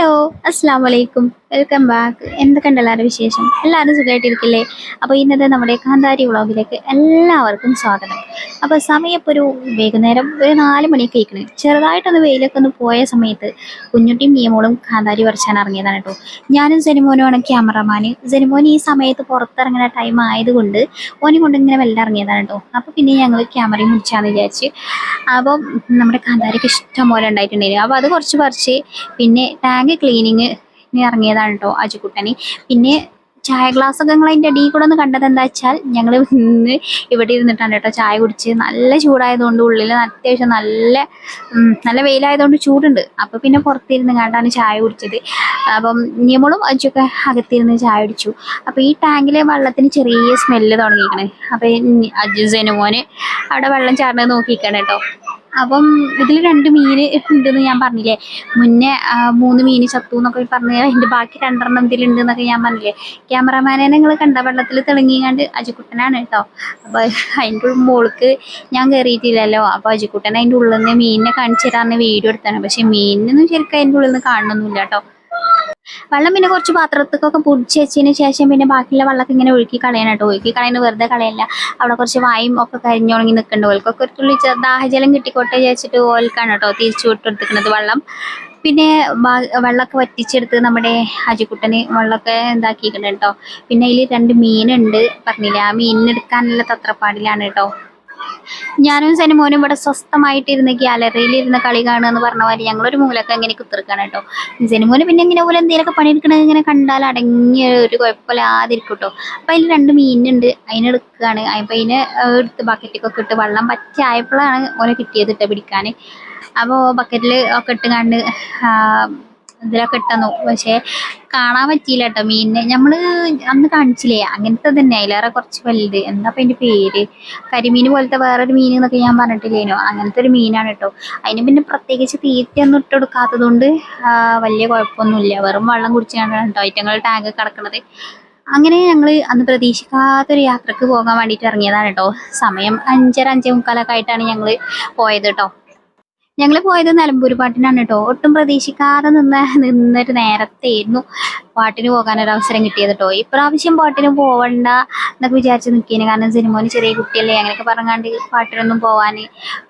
Hello അസ്സാം വലൈക്കും welcome back എന്തൊക്കെയുണ്ട് എല്ലാവരും വിശേഷം? എല്ലാവരും സുഖമായിട്ടിരിക്കില്ലേ? അപ്പോൾ ഇന്നത്തെ നമ്മുടെ കാന്താരി വ്ളോഗിലേക്ക് എല്ലാവർക്കും സ്വാഗതം. അപ്പോൾ സമയം ഇപ്പോൾ ഒരു വൈകുന്നേരം ഒരു നാല് മണിയൊക്കെ ഇരിക്കണേ ചെറുതായിട്ടൊന്ന് വെയിലൊക്കെ ഒന്ന് പോയ സമയത്ത് കുഞ്ഞുട്ടിയും നിയമോളും കാന്താരി പറിച്ചാൻ ഇറങ്ങിയതാണ് കേട്ടോ. ഞാനും സെനിമോനുമാണ് ക്യാമറമാന്. സെനിമോൻ ഈ സമയത്ത് പുറത്തിറങ്ങുന്ന ടൈം ആയതുകൊണ്ട് ഓനെ കൊണ്ട് ഇങ്ങനെ വെള്ളം ഇറങ്ങിയതാണ് കേട്ടോ. അപ്പോൾ പിന്നെ ഞങ്ങൾ ക്യാമറയും മുടിച്ചാന്ന് വിചാരിച്ച്. അപ്പോൾ നമ്മുടെ കാന്താരിക്ക് ഇഷ്ടം പോലെ ഉണ്ടായിട്ടുണ്ടായിരുന്നു. അപ്പോൾ അത് കുറച്ച് പറിച്ച് പിന്നെ ടാങ്ക് ക്ലീനിങ് ഇറങ്ങിയതാണ് കേട്ടോ അജുക്കുട്ടനെ പിന്നെ ചായ ഗ്ലാസ് ഒക്കെ നിങ്ങൾ അതിന്റെ അടിയിൽ കൂടെ ഒന്ന് കണ്ടത് എന്താ വെച്ചാൽ ഞങ്ങൾ ഇന്ന് ഇവിടെ ഇരുന്നിട്ടാണ് കേട്ടോ ചായ കുടിച്ച് നല്ല ചൂടായതുകൊണ്ട് ഉള്ളിൽ അത്യാവശ്യം നല്ല നല്ല വെയിലായതുകൊണ്ട് ചൂടുണ്ട്. അപ്പോൾ പിന്നെ പുറത്തിരുന്ന് കണ്ടാണ് ചായ കുടിച്ചത്. അപ്പം നിയമളും അജുക്കെ അകത്തിരുന്ന് ചായ കുടിച്ചു. അപ്പോൾ ഈ ടാങ്കിലെ വെള്ളത്തിന് ചെറിയ സ്മെല്ല് തുടങ്ങിയിരിക്കണേ. അപ്പോൾ അജു സെനുമോന് അവിടെ വെള്ളം ചാടുന്നത് നോക്കിയിരിക്കണം കേട്ടോ അപ്പം ഇതിൽ രണ്ട് മീന് ഉണ്ടെന്ന് ഞാൻ പറഞ്ഞില്ലേ? മുന്നേ മൂന്ന് മീന് ചത്തു എന്നൊക്കെ പറഞ്ഞ് അതിന്റെ ബാക്കി രണ്ടെണ്ണം ഇതിലുണ്ട് എന്നൊക്കെ ഞാൻ പറഞ്ഞില്ലേ? ക്യാമറമാനെ നിങ്ങൾ കണ്ട വെള്ളത്തിൽ തിളങ്ങിങ്ങാണ്ട് അജിക്കുട്ടനാണ് കേട്ടോ. അപ്പോൾ അതിന്റെ മോൾക്ക് ഞാൻ കയറിയിട്ടില്ലല്ലോ അപ്പോൾ അജിക്കുട്ടൻ അതിന്റെ ഉള്ളിൽ നിന്ന് മീനിനെ കാണിച്ചു തരാമെന്ന് വീഡിയോ എടുത്താണ്. പക്ഷേ മീനിനൊന്നും ശരിക്കും അതിന്റെ ഉള്ളിൽ നിന്ന് കാണണമെന്നില്ല കേട്ടോ. വെള്ളം പിന്നെ കുറച്ച് പാത്രത്തേക്കൊക്കെ പൊടിച്ച് വെച്ചതിന് ശേഷം പിന്നെ ബാക്കിയുള്ള വെള്ളമൊക്കെ ഇങ്ങനെ ഒഴുക്കി കളയണം കേട്ടോ. ഒഴുക്കി കളയുന്നത് വെറുതെ കളയല്ല. അവിടെ കുറച്ച് വായും ഒക്കെ കരിഞ്ഞുണങ്ങി നിൽക്കുന്നുണ്ട് ഓൽക്കൊക്കെ ഒരു തുള്ളി ദാഹജലം കിട്ടിക്കോട്ടെ വിചാരിച്ചിട്ട് ഓൽക്കാണ് കേട്ടോ തിരിച്ചു വിട്ടെടുത്തിരിക്കുന്നത് വെള്ളം. പിന്നെ വെള്ളമൊക്കെ വറ്റിച്ചെടുത്ത് നമ്മുടെ അജിക്കുട്ടന് വെള്ളമൊക്കെ ഇതാക്കിയിട്ടുണ്ട് കേട്ടോ. പിന്നെ അതിൽ രണ്ട് മീനുണ്ട് പറഞ്ഞില്ലേ. ആ മീനിനെടുക്കാനുള്ള തത്രപ്പാടിലാണ് കേട്ടോ. ഞാനും സനിമോനും ഇവിടെ സ്വസ്ഥമായിട്ടിരുന്ന് ഗ്യാലറിയിൽ ഇരുന്ന് കളി കാണുക എന്ന് പറഞ്ഞ പോലെ ഞങ്ങളൊരു മൂലൊക്കെ ഇങ്ങനെ കുത്തിർക്കാണ് കേട്ടോ. സനിമോന് പിന്നെ ഇങ്ങനെ പോലെ എന്തെങ്കിലുമൊക്കെ പണിയെടുക്കണത് ഇങ്ങനെ കണ്ടാൽ അടങ്ങിയ ഒരു കുഴപ്പമില്ലാതിരിക്കും കേട്ടോ അപ്പം അതിൽ രണ്ട് മീനുണ്ട് അതിനെടുക്കുകയാണ് അപ്പം അതിനെ എടുത്ത് ബക്കറ്റിക്കൊക്കെ ഇട്ട് വെള്ളം പച്ചയായപ്പോഴാണ് ഓനെ കിട്ടിയത് ഇട്ട് പിടിക്കാൻ. അപ്പോൾ ബക്കറ്റിൽ ഒക്കെ ഇട്ട് കണ്ട് ഇതിലൊക്കെ ഇട്ടെന്നു പക്ഷേ കാണാൻ പറ്റിയില്ല കേട്ടോ മീനിനെ. നമ്മൾ അന്ന് കാണിച്ചില്ലേ? അങ്ങനത്തെ തന്നെ. അതിലേറെ കുറച്ച് വലുത്. എന്താ അപ്പം പേര്? കരിമീൻ പോലത്തെ വേറൊരു മീൻ എന്നൊക്കെ ഞാൻ പറഞ്ഞിട്ടില്ലേനോ? അങ്ങനത്തെ ഒരു മീനാണ് കേട്ടോ അതിന് പിന്നെ പ്രത്യേകിച്ച് തീറ്റയൊന്നും ഇട്ടെടുക്കാത്തത് കൊണ്ട് വലിയ കുഴപ്പമൊന്നുമില്ല. വെറും വെള്ളം കുടിച്ചാണ് കേട്ടോ ഐറ്റങ്ങൾ ടാങ്ക് കിടക്കണത്. അങ്ങനെ ഞങ്ങൾ അന്ന് പ്രതീക്ഷിക്കാത്തൊരു യാത്രയ്ക്ക് പോകാൻ വേണ്ടിയിട്ട് ഇറങ്ങിയതാണ് കേട്ടോ സമയം അഞ്ചര അഞ്ചേ മുക്കാലൊക്കെ ആയിട്ടാണ് ഞങ്ങൾ പോയത് കേട്ടോ ഞങ്ങൾ പോയത് നിലമ്പൂർ പാട്ടിനാണ് കേട്ടോ ഒട്ടും പ്രതീക്ഷിക്കാതെ നിന്ന നിന്നൊരു നേരത്തെയായിരുന്നു. പാട്ടിന് പോകാനൊരു അവസരം കിട്ടിയത് കേട്ടോ ഇപ്രാവശ്യം പാട്ടിന് പോവണ്ട എന്നൊക്കെ വിചാരിച്ച് നിൽക്കേനു കാരണം സിനിമോന് ചെറിയ കുട്ടിയല്ലേ അങ്ങനെയൊക്കെ പറഞ്ഞാണ്ട് പാട്ടിനൊന്നും പോവാൻ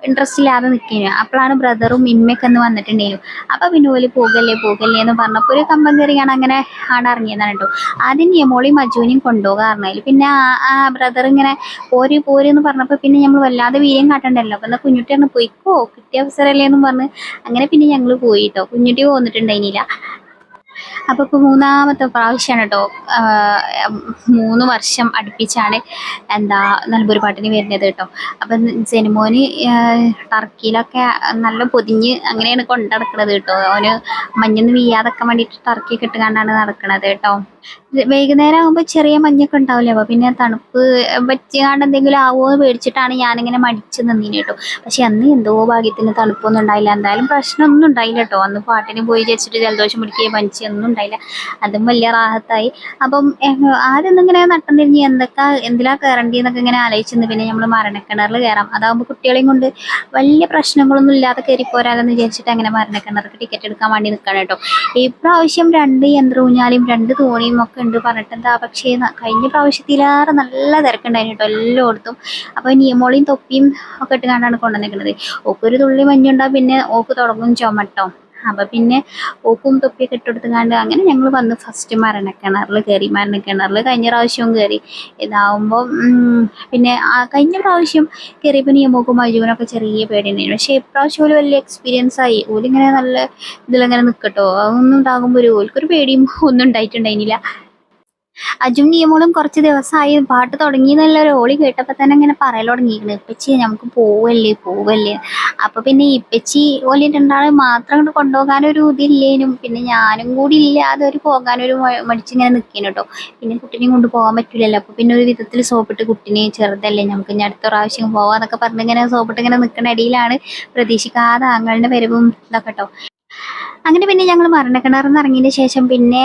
ഇൻട്രസ്റ്റ് ഇല്ലാതെ നിൽക്കേനു അപ്പോഴാണ് ബ്രദറും ഇമ്മയൊക്കെ ഒന്ന് വന്നിട്ടുണ്ടായിരുന്നു അപ്പോൾ പിന്നെ ഓൽ പോകല്ലേ പോകല്ലേ എന്ന് പറഞ്ഞപ്പോൾ ഒരു കമ്പം കയറിയാണ് അങ്ങനെ ആണ് ഇറങ്ങിയതാണ് കേട്ടോ. ആദ്യം യമോളിയും മജുവിനെയും കൊണ്ടുപോകാറുണ്ടായില്ല പിന്നെ ആ ബ്രദർ ഇങ്ങനെ പോര് പോര് എന്ന് പറഞ്ഞപ്പോൾ പിന്നെ നമ്മൾ വല്ലാതെ വീര്യം കാട്ടണ്ടല്ലോ. അപ്പം എന്നാൽ കുഞ്ഞുട്ടി പറഞ്ഞു പോയിക്കോ കിട്ടിയ അവസരമല്ലേ എന്ന് പറഞ്ഞ് അങ്ങനെ പിന്നെ ഞങ്ങൾ പോയിട്ടോ കുഞ്ഞുട്ടി പോന്നിട്ടുണ്ടായിനില്ല അപ്പോൾ ഇപ്പോൾ മൂന്നാമത്തെ പ്രാവശ്യമാണ് കേട്ടോ മൂന്ന് വർഷം അടുപ്പിച്ചാണ് എന്താ നിലമ്പൂർ പാട്ടിന് വരുന്നത് കേട്ടോ അപ്പം ജനുമോന് ടർക്കിയിലൊക്കെ നല്ല പൊതിഞ്ഞ് അങ്ങനെയാണ് കൊണ്ടു നടക്കുന്നത് കേട്ടോ അവന് മഞ്ഞൊന്നും വീയാതൊക്കെ വേണ്ടിയിട്ട് ടർക്കി കിട്ടുകൊണ്ടാണ് നടക്കുന്നത് കേട്ടോ വൈകുന്നേരം ആകുമ്പോൾ ചെറിയ മഞ്ഞൊക്കെ ഉണ്ടാവില്ലേ? അപ്പോൾ പിന്നെ തണുപ്പ് പറ്റിയാണ്ട് എന്തെങ്കിലും ആവുമോ എന്ന് പേടിച്ചിട്ടാണ് ഞാനിങ്ങനെ മടിച്ച് നിന്നിന് കേട്ടോ പക്ഷെ അന്ന് എന്തോ ഭാഗ്യത്തിന് തണുപ്പൊന്നും ഉണ്ടായില്ല. എന്തായാലും പ്രശ്നമൊന്നും ഉണ്ടായില്ല കേട്ടോ അന്ന് പാട്ടിന് പോയി ചേച്ചിട്ട് ജലദോഷം പിടിക്കുകയും പനിച്ച് ഒന്നും ഉണ്ടായില്ല അതും വലിയ റാഹത്തായി. അപ്പം ആദ്യം ഇങ്ങനെ നട്ടം എന്തൊക്കെ എന്തിലാ കയറേണ്ടിയെന്നൊക്കെ ഇങ്ങനെ ആലോചിച്ചിരുന്നു പിന്നെ നമ്മൾ മരണക്കിണറിൽ കയറാം അതാകുമ്പോൾ കുട്ടികളെയും കൊണ്ട് വലിയ പ്രശ്നങ്ങളൊന്നും ഇല്ലാതെ കയറി പോരാലെന്ന് വിചാരിച്ചിട്ട് അങ്ങനെ മരണക്കിണർക്ക് ടിക്കറ്റ് എടുക്കാൻ വേണ്ടി നിൽക്കണം കേട്ടോ. ഇപ്രാവശ്യം രണ്ട് യന്ത്രൂഞ്ഞാലും രണ്ട് തോണിയും ഒക്കെ ഉണ്ട് പറഞ്ഞിട്ട് എന്താ പക്ഷേ കഴിഞ്ഞ പ്രാവശ്യത്തിലേറെ നല്ല തിരക്കുണ്ടായിരുന്നു കേട്ടോ എല്ലായിടത്തും. അപ്പോൾ നിയമോളിയും തൊപ്പിയും ഒക്കെ ഇട്ട് കൊണ്ടുവന്നിരിക്കുന്നത് ഓക്കൊരു തുള്ളി മഞ്ഞുണ്ടാവും പിന്നെ ഓക്ക് തുടങ്ങും ചുമട്ടോ. അപ്പം പിന്നെ ഓക്കും തൊപ്പിയൊക്കെ ഇട്ടെടുത്തുകൊണ്ട് അങ്ങനെ ഞങ്ങൾ വന്ന് ഫസ്റ്റ് മരണക്കിണറിൽ കയറി മരണക്കിണറിൽ കഴിഞ്ഞ പ്രാവശ്യവും കയറി ഇതാവുമ്പോൾ പിന്നെ ആ കഴിഞ്ഞ പ്രാവശ്യം കയറിയപ്പോൾ നിയമോക്കും മജുവിനൊക്കെ ചെറിയ പേടിയുണ്ടായിരുന്നു. പക്ഷേ ഇപ്രാവശ്യം ഒരു വലിയ എക്സ്പീരിയൻസ് ആയി. ഓലിങ്ങനെ നല്ല ഇതിലങ്ങനെ നിൽക്കട്ടോ അതൊന്നും ഉണ്ടാകുമ്പോൾ ഒരു ഓൽക്കൊരു പേടിയും ഒന്നും ഉണ്ടായിട്ടുണ്ടായിരുന്നില്ല. അജും നിയമോളും കുറച്ച് ദിവസമായി പാട്ട് തുടങ്ങി എന്നുള്ള ഒരു ഓളി കേട്ടപ്പോൾ തന്നെ ഇങ്ങനെ പറയൽ തുടങ്ങിയിരുന്നു ഇപ്പച്ചി നമുക്ക് പോവല്ലേ പോവല്ലേ. അപ്പൊ പിന്നെ ഇപ്പച്ചി ഓലി രണ്ടാളും മാത്രം അങ്ങോട്ട് കൊണ്ടുപോകാനൊരു ഇതില്ലേനും. പിന്നെ ഞാനും കൂടി ഇല്ലാതെ ഒരു പോകാനൊരു മടിച്ച് മടിച്ചിങ്ങനെ നിൽക്കേനു കേട്ടോ പിന്നെ കുട്ടീനെയും കൊണ്ട് പോകാൻ പറ്റില്ലല്ലോ അപ്പൊ പിന്നെ ഒരു വിധത്തിൽ സോപ്പിട്ട് കുട്ടീനെ ചെറുതല്ലേ നമുക്ക് ഇനി അടുത്ത പ്രാവശ്യം പോവാന്നൊക്കെ പറഞ്ഞ് ഇങ്ങനെ സോപ്പിട്ട് ഇങ്ങനെ നിൽക്കുന്ന അടിയിലാണ് പ്രതീക്ഷിക്കാതെ ആങ്ങളുടെ വരവും ഇതൊക്കെ കേട്ടോ അങ്ങനെ പിന്നെ ഞങ്ങൾ മരണക്കിണറിൽ നിന്ന് ഇറങ്ങിയതിന് ശേഷം പിന്നെ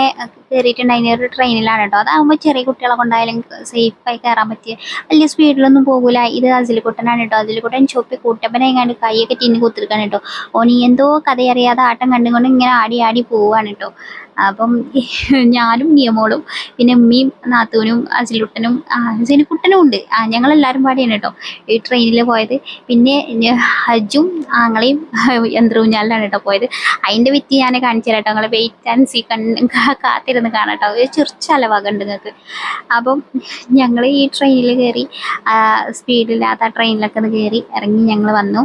കയറിയിട്ടുണ്ടായിരുന്ന ഒരു ട്രെയിനിലാണ് കേട്ടോ അതാകുമ്പോൾ ചെറിയ കുട്ടികളെ കൊണ്ടായാലും സേഫായി കയറാൻ പറ്റിയ വലിയ സ്പീഡിലൊന്നും പോകൂല. ഇത് അസിലിക്കുട്ടനാണ് കേട്ടോ അസിലിക്കുട്ടൻ ചൊപ്പി കൂട്ടപ്പനെങ്ങാണ്ട് കൈയൊക്കെ തിന്നി കുത്തിരിക്കാണ് കേട്ടോ ഓനി എന്തോ കഥയറിയാതെ ആട്ടം കണ്ടുകൊണ്ട് ഇങ്ങനെ ആടി ആടി പോവാണ് കേട്ടോ അപ്പം ഞാനും നിയമോളും പിന്നെ ഉമ്മയും നാത്തൂനും അസിലുട്ടനും അസിലിക്കുട്ടനും ഉണ്ട്. ആ ഞങ്ങളെല്ലാവരും പാടിയാണ് കേട്ടോ ഈ ട്രെയിനിൽ പോയത്. പിന്നെ ഹജ്ജും ആങ്ങളെയും യന്ത്രൂഞ്ഞാലിലാണ് കേട്ടോ പോയത്. അതിന്റെ വിറ്റ് ഞാൻ കാണിച്ചു തരാം കേട്ടോ ഞങ്ങൾ വെയിറ്റ് ആൻഡ് സീ കണ്ട് കാത്തിരുന്ന് കാണാം കാണാട്ടോ. ഒരു ചെറിച്ച വകുണ്ട് നിങ്ങൾക്ക് അപ്പം ഞങ്ങൾ ഈ ട്രെയിനിൽ കയറി സ്പീഡില്ലാത്ത ട്രെയിനിലൊക്കെ ഒന്ന് കയറി ഇറങ്ങി ഞങ്ങൾ വന്നു.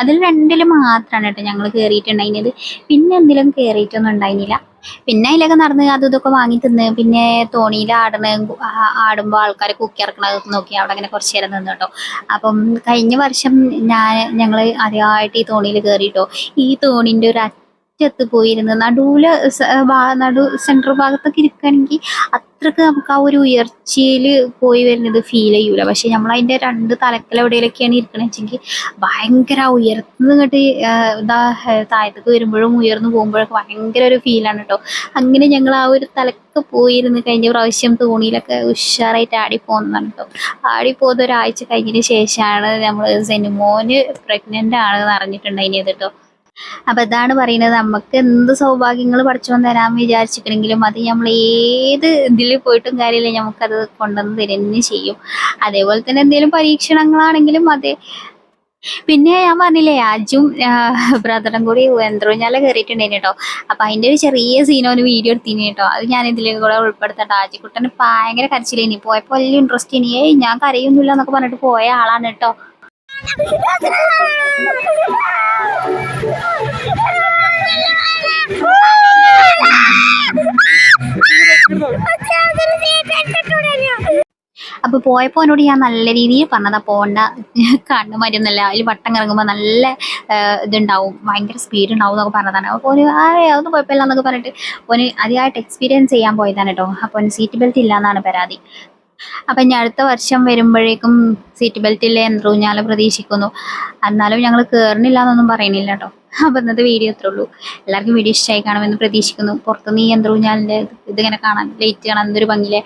അതിൽ രണ്ടിൽ മാത്രമാണ് കേട്ടോ ഞങ്ങൾ കയറിയിട്ടുണ്ടായിരുന്നത് പിന്നെ എന്തിലും കയറിയിട്ടൊന്നും ഉണ്ടായിരുന്നില്ല. പിന്നെ അതിലൊക്കെ നടന്ന് അതും ഇതൊക്കെ വാങ്ങി തിന്ന് പിന്നെ തോണിയിൽ ആടണ ആടുമ്പോൾ ആൾക്കാർ കുക്കി ഇറക്കണത് നോക്കി അവിടെ അങ്ങനെ കുറച്ച് നേരം നിന്ന് കേട്ടോ. അപ്പം കഴിഞ്ഞ വർഷം ഞാൻ ഞങ്ങൾ ആദ്യമായിട്ട് ഈ തോണിയിൽ കയറിയിട്ടോ ഈ തോണിന്റെ ഒരു അറ്റത്ത് പോയിരുന്ന് നടുവിൽ നടു സെൻട്രൽ ഭാഗത്തൊക്കെ ഇരിക്കുകയാണെങ്കിൽ അത്രയ്ക്ക് നമുക്ക് ആ ഒരു ഉയർച്ചയിൽ പോയി വരുന്നത് ഫീൽ ചെയ്യൂല. പക്ഷെ നമ്മൾ അതിന്റെ രണ്ട് തലക്കൽ ഇരിക്കണമെന്ന് വെച്ചെങ്കിൽ ഭയങ്കര ഉയർത്തുന്ന ഇങ്ങോട്ട് ഇതാ താഴത്തേക്ക് വരുമ്പോഴും ഉയർന്നു പോകുമ്പോഴൊക്കെ ഭയങ്കര ഒരു ഫീലാണ് കേട്ടോ അങ്ങനെ ഞങ്ങൾ ആ ഒരു തലക്ക് പോയിരുന്ന് കഴിഞ്ഞ പ്രാവശ്യം തോണിയിലൊക്കെ ഉഷാറായിട്ട് ആടി പോകുന്നതാണ് കേട്ടോ ആടി പോകുന്ന ഒരാഴ്ച കഴിഞ്ഞതിന് ശേഷമാണ് നമ്മൾ സെനിമോന് പ്രഗ്നന്റ് ആണെന്ന് അറിഞ്ഞിട്ടുണ്ടായിന് കേട്ടോ അപ്പം ഇതാണ് പറയുന്നത്. നമുക്ക് എന്ത് സൗഭാഗ്യങ്ങൾ പഠിച്ചോൻ തരാൻ വിചാരിച്ചിട്ടുണ്ടെങ്കിലും അത് നമ്മൾ ഏത് ഇതിൽ പോയിട്ടും കാര്യമില്ല. നമുക്കത് കൊണ്ടുവന്ന് തരുന്നു ചെയ്യും. അതേപോലെ തന്നെ എന്തെങ്കിലും പരീക്ഷണങ്ങളാണെങ്കിലും അതെ. പിന്നെ ഞാൻ പറഞ്ഞില്ലേ അജും ബ്രദറും കൂടി യന്ത്രൂഞ്ഞാല കയറിയിട്ടുണ്ടായിരുന്നു കേട്ടോ. അപ്പൊ അതിന്റെ ഒരു ചെറിയ സീനോ ഒരു വീഡിയോ എടുത്തിന് കേട്ടോ. അത് ഞാൻ ഇതിലേക്ക് കൂടെ ഉൾപ്പെടുത്തട്ടോ ആജിക്കുട്ടന് ഭയങ്കര കരച്ചിലേനി പോയപ്പോ വലിയ ഇൻട്രസ്റ്റ് ഇനി. ഏയ് ഞാൻ കരയൊന്നുമില്ല എന്നൊക്കെ പറഞ്ഞിട്ട് പോയ ആളാണ് കേട്ടോ. അപ്പൊ പോയപ്പോ എന്നോട് ഞാൻ നല്ല രീതിയിൽ പറഞ്ഞതാ പോണ്ട. കണ്ണു മരുന്നല്ല അതിൽ വട്ടം കറങ്ങുമ്പോ നല്ല ഇതുണ്ടാവും. ഭയങ്കര സ്പീഡ് ഉണ്ടാവും എന്നൊക്കെ പറഞ്ഞതാണ്. അപ്പോൾ ഒരു അതൊന്നും കുഴപ്പമില്ല എന്നൊക്കെ പറഞ്ഞിട്ട് ഓന് അതിയായിട്ട് എക്സ്പീരിയൻസ് ചെയ്യാൻ പോയതാണ് കേട്ടോ അപ്പോൾ സീറ്റ് ബെൽറ്റ് ഇല്ല എന്നാണ് പരാതി. അപ്പം ഇനി അടുത്ത വർഷം വരുമ്പോഴേക്കും സീറ്റ് ബെൽറ്റ് ഇല്ല യന്ത്രൂഞ്ഞാല പ്രതീക്ഷിക്കുന്നു. എന്നാലും ഞങ്ങൾ കയറുന്നില്ല എന്നൊന്നും പറയണില്ല കേട്ടോ. അപ്പം ഇന്നത്തെ വീഡിയോ ഇത്രേ ഉള്ളൂ. എല്ലാവർക്കും വീഡിയോ ഇഷ്ടമായി കാണുമെന്ന് പ്രതീക്ഷിക്കുന്നു. പുറത്തുനിന്ന് ഈ യന്ത്രൂഞ്ഞാലിന്റെ ഇതിങ്ങനെ കാണാൻ ലേറ്റ് കാണാൻ എന്തൊരു ഭംഗിയിലെ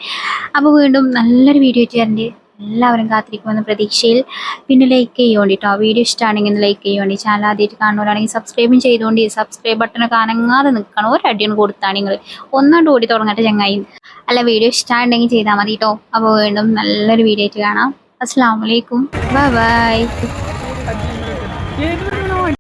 അപ്പോൾ വീണ്ടും നല്ലൊരു വീഡിയോ ചെയ്യാറുണ്ട് എല്ലാവരും കാത്തിരിക്കുമെന്ന പ്രതീക്ഷയിൽ പിന്നെ ലൈക്ക് ചെയ്യുകൊണ്ട് കേട്ടോ വീഡിയോ ഇഷ്ടമാണെങ്കിൽ ലൈക്ക് ചെയ്യുകൊണ്ട് ചാനൽ ആദ്യമായിട്ട് കാണുന്നവരാണെങ്കിൽ സബ്സ്ക്രൈബും ചെയ്തുകൊണ്ട് സബ്സ്ക്രൈബ് ബട്ടൺ കാണങ്ങാതെ നിൽക്കണം ഒരടിയാണ് കൊടുത്താണ് നിങ്ങൾ ഒന്നാണ്ട് ഓടി തുടങ്ങട്ടെ ചങ്ങായി. അല്ല വീഡിയോ ഇഷ്ടമുണ്ടെങ്കിൽ ചെയ്താൽ മതി കേട്ടോ അപ്പോൾ വീണ്ടും നല്ലൊരു വീഡിയോ ആയിട്ട് കാണാം. അസ്സാം വലൈക്കും ബൈ ബൈ